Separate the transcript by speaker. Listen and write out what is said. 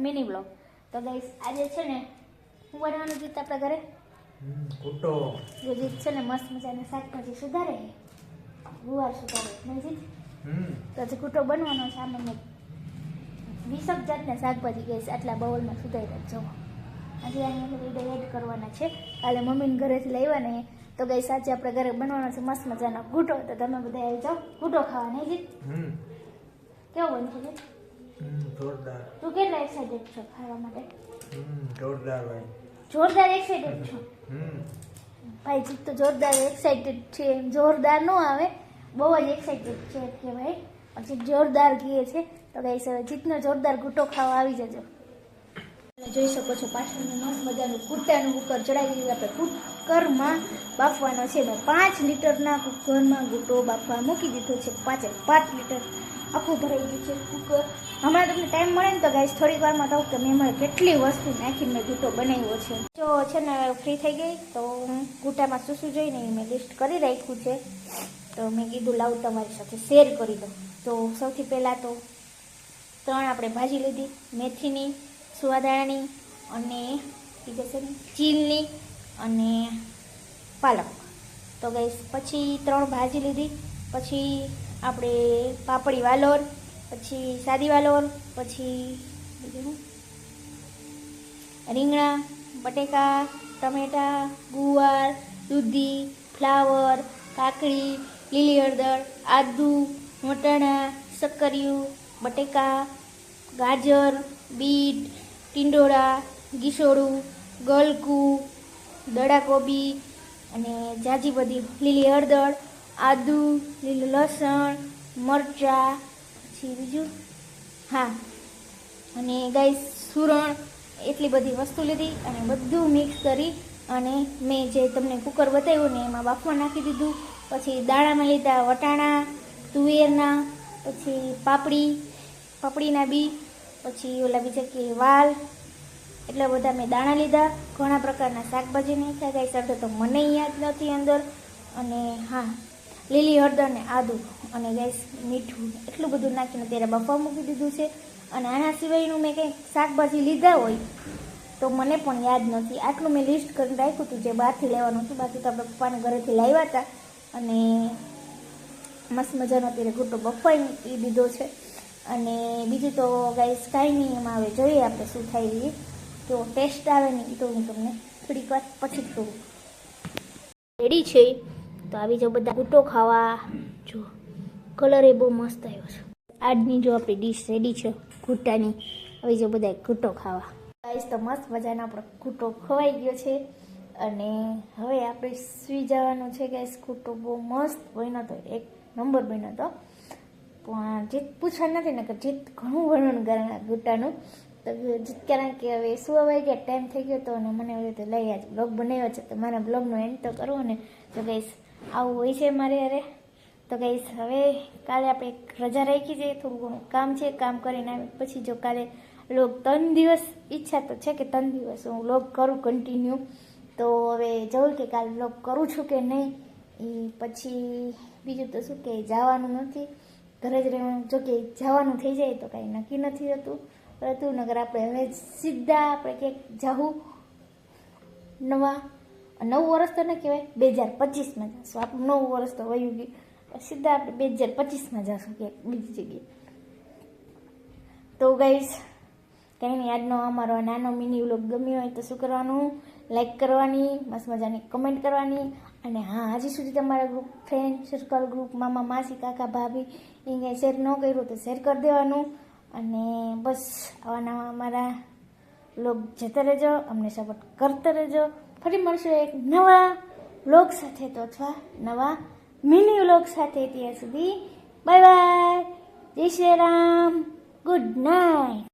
Speaker 1: Mini blog. તો guys આજે છે ને હું બનાવવાનું જીત આપણા ઘરે?
Speaker 2: કૂટો
Speaker 1: જીત છે ને મસ્ત મજાની શાકભાજી સુધારે. ગુવાર સુધારે નહીં જીત? તો આજે કુટો બનવાનો છે આમાં મેં વીસક જાતના શાકભાજી ગઈશ આટલા બાઉલમાં સુધારી રાખજો આજે અહીંયા વીડિયો એડ કરવાના છે. કાલે મમ્મીને ઘરેથી લાવ્યા ને. તો ગઈ સાચે આપણે ઘરે બનવાનો છે મસ્ત મજાનો ઘૂંટો. તો તમે બધા આવી જાઓ ઘૂંટો ખાવા નહીં જીત? કેવો બનશે જીત?
Speaker 2: જોરદાર.
Speaker 1: તું કેટલા એક્સાઇટેડ છો ખાવા માટે?
Speaker 2: હમ જોરદાર ભાઈ.
Speaker 1: જોરદાર એક્સાઇટેડ છો?
Speaker 2: હમ.
Speaker 1: ભાઈ જીત તો જોરદાર એક્સાઇટેડ છે. જોરદાર ન આવે બહુ જ એક્સાઇટેડ છે કે ભાઈ. પછી જોરદાર કહે છે તો ગાઈસ હવે જીતનો જોરદાર ગુટો ખાવા આવી જજો. તમે જોઈ શકો છો પાછળનું મસ્ત મજાનું કુટ્ટાનું કુકર ચડાવી દીધું. આપણે કુકરમાં બાફવાનો છે. પાંચ લીટરના કુકરમાં ગુટો બાફવા મૂકી દીધો છે. પાંચે પાંચ લીટર આખું ભરાઈ ગયું છે કુકર હમણાં તમને ટાઈમ મળે ને તો ગાઈસ થોડીક વારમાં કહું કે મેં મારે કેટલી વસ્તુ નાખીને મેં ઘૂંટો બનાવ્યો છે. જો છે ને ફ્રી થઈ ગઈ, તો હું ઘૂંટામાં શું શું જોઈને મેં લિસ્ટ કરી રાખ્યું છે. તો મેં કીધું, લાવું તમારી સાથે શેર કરી દઉં. તો સૌથી પહેલાં તો ત્રણ આપણે ભાજી લીધી, મેથીની, સુવાદાણાની અને બીજા છે ને ચીલની અને પાલક. તો ગઈ પછી ત્રણ ભાજી લીધી, પછી આપણે પાપડી વાલોર, પછી સાદી વાલોર, પછી રીંગણા, બટેકા, ટમેટા, ગુવાર, દૂધી, ફ્લાવર, કાકડી, લીલી હળદર, આદુ, વટાણા શક્કરિયું બટેકા, ગાજર, બીટ, ટિંડોળા, ગીસોડું, ગલકું દડા કોબી અને જાજી બધી લીલી હળદર આદુ, લીલું લસણ, મરચાં, પછી બીજું? હા. અને ગાય સુરણ, એટલી બધી વસ્તુ લીધી અને બધું મિક્સ કરી અને મેં જે તમને કુકર બતાવ્યું ને એમાં બાફવા નાખી દીધું. પછી દાણામાં લીધા વટાણા, તુવેરના, પછી પાપડી, પાપડીના બી, પછી ઓલા બીજા કે વાલ, એટલા બધા મેં દાણા લીધા. ઘણા પ્રકારના શાકભાજી નાખ્યા. ગાય સાથે તો મને યાદ નથી અંદર. અને હા લીલી હળદર ને આદું અને ગેસ મીઠું એટલું બધું નાખીને ત્યારે બફવા મૂકી દીધું છે. અને આના સિવાયનું મેં કંઈક શાકભાજી લીધા હોય તો મને પણ યાદ નથી. આટલું મેં લિસ્ટ કરીને રાખ્યું હતું જે બહારથી લેવાનું હતું. બાકી તો આપણે પપ્પાને ઘરેથી લાવ્યા હતા. અને મસ્ત મજાનો અત્યારે ઘૂંટો બફાઈ દીધો છે. અને બીજું તો ગાઈસ કાંઈ નહીં, એમાં આવે જોઈએ આપણે શું થાય એ તો ટેસ્ટ આવે ને એ તો હું તમને થોડીક વાર પછી જ કહું. રેડી છે? તો આવી જાઓ બધા ગુટો ખાવા. જો કલર એ બહુ મસ્ત આવ્યો છે. આજની જો આપણી ડીશ રેડી છે ઘૂંટાની આવી જાઓ બધા ગુટો ખાવા. ગાઈસ તો મસ્ત મજાનો આપણો ગુટો ખવાઈ ગયો છે. અને હવે આપણે સુઈ જવાનું છે ગાઈસ ગુટો બહુ મસ્ત બન્યો હતો એક નંબર બન્યો હતો પણ જીત પૂછવા નથી ને કે જીત ઘણું વર્ણન કરે આ તો જીત કારણ કે હવે શું વાઈ ગયા ટાઈમ થઈ ગયો તો, અને મને હવે તો લઈ આજ બ્લોગ બનાવ્યો છે. તો મારા બ્લોગનો એન્ડ તો કરવો ને તો ગઈશ આવું હોય છે મારે અરે. તો ગઈશ હવે કાલે આપણે રજા રાખી છે, થોડું ઘણું કામ છે, કામ કરીને આવી પછી જો કાલે લોગ ત્રણ દિવસ ઈચ્છા તો છે કે ત્રણ દિવસ હું લોગ કરું કન્ટિન્યુ તો હવે જોઉં કે કાલે લોગ કરું છું કે નહીં, એ પછી બીજું તો શું કે જવાનું નથી. ઘરે જ રહેવાનું, જો કે જવાનું થઈ જાય તો કાંઈ નક્કી નથી રહેતું પરંતુ નગર આપણે હવે સીધા આપણે ક્યાંક જવું નવા નવું વર્ષ તો ન કહેવાય, બે હજાર પચીસમાં જશું આપણું નવું વર્ષ તો વયું ગયું. સીધા આપણે બે હજાર પચીસમાં જશું કે બીજી જગ્યાએ. તો ગાઈસ કંઈ નહીં આજનો અમારો નાનો મિની વ્લોગ ગમ્યો હોય તો શું કરવાનું? લાઈક કરવાની, મસ્ત મજાની કમેન્ટ કરવાની. અને હા, હજી સુધી તમારા ગ્રુપ ફ્રેન્ડ સર્કલ ગ્રુપ મામા, માસી, કાકા, ભાભી, એ કંઈ શેર ન કર્યું તો શેર કરી દેવાનું. અને બસ, આવા નવા અમારા વ્લોગ જતા રહેજો. અમને સપોર્ટ કરતા રહેજો. ફરી મળશું એક નવા વ્લોગ સાથે તો અથવા નવા મિની વ્લોગ સાથે ત્યાં સુધી. બાય બાય જય શ્રી રામ. Good night